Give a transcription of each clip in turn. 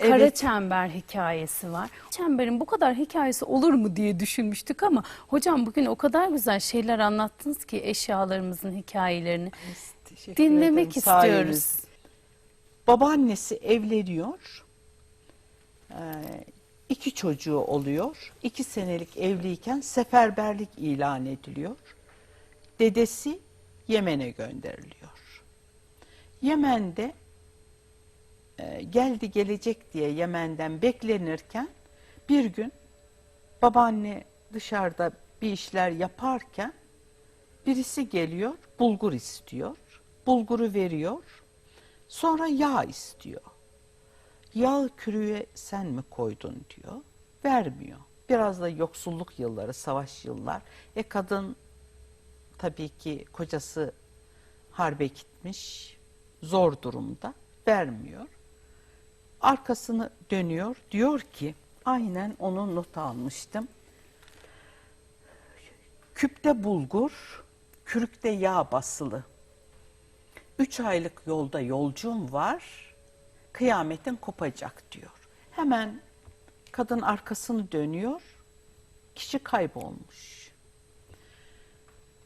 Kara Evet. çember hikayesi var. Çemberin bu kadar hikayesi olur mu diye düşünmüştük ama hocam bugün o kadar güzel şeyler anlattınız ki eşyalarımızın hikayelerini. Teşekkür Dinlemek ederim, istiyoruz. Babaannesi evleniyor. Ee, iki çocuğu oluyor. İki senelik evliyken seferberlik ilan ediliyor. Dedesi Yemen'e gönderiliyor. Yemen'de e, geldi gelecek diye Yemen'den beklenirken bir gün babaanne dışarıda bir işler yaparken birisi geliyor bulgur istiyor. Bulguru veriyor. Sonra yağ istiyor. Yağı kürüye sen mi koydun diyor. Vermiyor. Biraz da yoksulluk yılları, savaş yıllar. E kadın tabii ki kocası harbe gitmiş. Zor durumda. Vermiyor. Arkasını dönüyor. Diyor ki aynen onu not almıştım. Küpte bulgur, kürükte yağ basılı. Üç aylık yolda yolcum var, kıyametin kopacak diyor. Hemen kadın arkasını dönüyor, kişi kaybolmuş.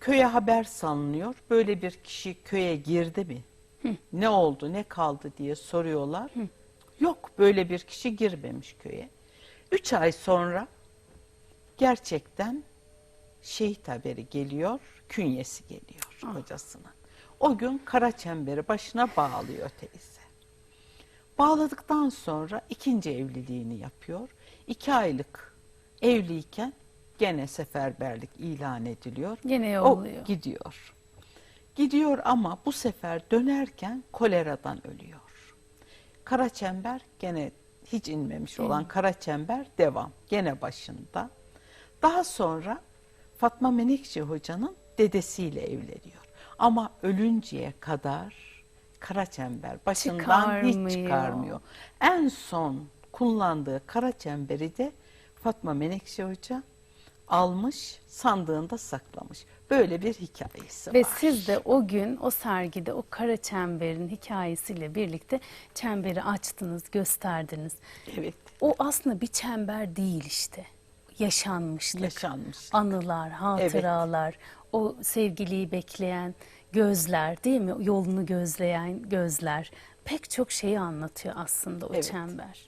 Köye haber salınıyor, böyle bir kişi köye girdi mi? Ne oldu, ne kaldı diye soruyorlar. Yok, böyle bir kişi girmemiş köye. Üç ay sonra gerçekten şehit haberi geliyor, künyesi geliyor kocasına. O gün kara çemberi başına bağlıyor teyze. Bağladıktan sonra ikinci evliliğini yapıyor. İki aylık evliyken gene seferberlik ilan ediliyor. Gene O yolluyor. gidiyor. Gidiyor ama bu sefer dönerken koleradan ölüyor. Kara çember gene hiç inmemiş olan kara çember devam. Gene başında. Daha sonra Fatma Menekşe hocanın dedesiyle evleniyor. Ama ölünceye kadar kara çember başından hiç Çıkarmıyor. çıkarmıyor. En son kullandığı kara çemberi de Fatma Menekşe hoca almış sandığında saklamış. Böyle bir hikayesi Ve var. siz de o gün o sergide o kara çemberin hikayesiyle birlikte çemberi açtınız, gösterdiniz. Evet. O aslında bir çember değil işte. Yaşanmışlık, Yaşanmışlık. anılar, hatıralar, o sevgiliyi bekleyen gözler değil mi? Yolunu gözleyen gözler. Pek çok şeyi anlatıyor aslında o Evet. çember.